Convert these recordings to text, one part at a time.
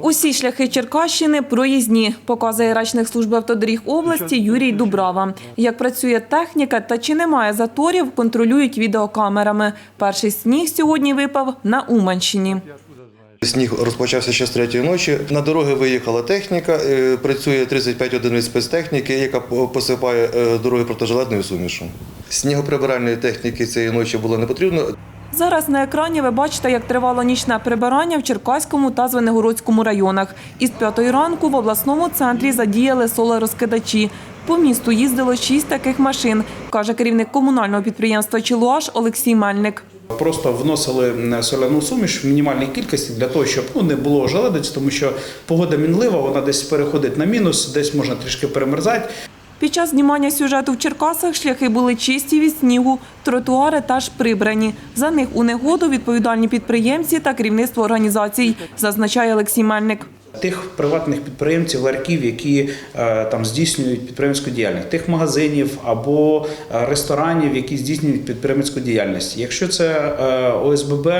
Усі шляхи Черкащини проїзні, показує речник служби автодоріг області Юрій Дубрава. Як працює техніка та чи немає заторів, контролюють відеокамерами. Перший сніг сьогодні випав на Уманщині. Сніг розпочався ще з третьої ночі. На дороги виїхала техніка. е, Працює 35 одиниць спецтехніки, яка посипає е, дороги протижеледною сумішу. Снігоприбиральної техніки цієї ночі було не потрібно. Зараз на екрані ви бачите, як тривало нічне прибирання в Черкаському та Звенигородському районах. Із п'ятої ранку в обласному центрі задіяли солерозкидачі. По місту їздило шість таких машин, каже керівник комунального підприємства «Чилуаш» Олексій Мельник. Просто вносили соляну суміш в мінімальній кількості для того, щоб ну, не було желедиць, тому що погода мінлива, вона десь переходить на мінус, десь можна трішки перемерзати. Під час знімання сюжету в Черкасах шляхи були чисті від снігу, тротуари теж прибрані. За них у негоду відповідальні підприємці та керівництво організацій, зазначає Олексій Мельник. Тих приватних підприємців, ларьків, які е, там здійснюють підприємську діяльність, тих магазинів або е, ресторанів, які здійснюють підприємницьку діяльність. Якщо це е, ОСББ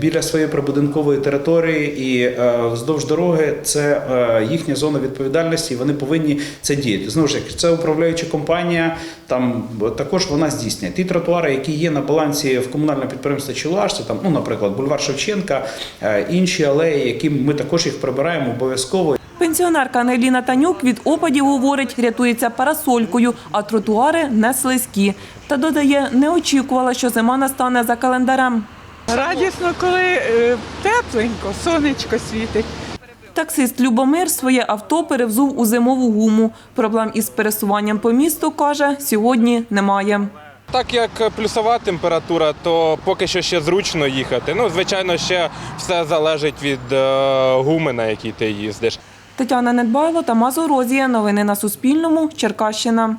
біля своєї прибудинкової території і вздовж дороги, це їхня зона відповідальності, і вони повинні це діяти. Знову ж таки, це управляюча компанія, там також вона здійснює ті тротуари, які є на балансі в комунального підприємства Чилаш, це там, ну, наприклад, бульвар Шевченка, інші алеї, які ми також їх прибираємо обов'язково. Пенсіонерка Ангеліна Танюк від опадів, говорить, рятується парасолькою, а тротуари не слизькі. Та додає, не очікувала, що зима настане за календарем. Радісно, коли е, тепленько, сонечко світить. Таксист Любомир своє авто перевзув у зимову гуму. Проблем із пересуванням по місту, каже, сьогодні немає. Так як плюсова температура, то поки що ще зручно їхати. Ну, звичайно, ще все залежить від е, гуми, на якій ти їздиш. Тетяна Недбайло Тамазо Мазурозія. Новини на Суспільному. Черкащина.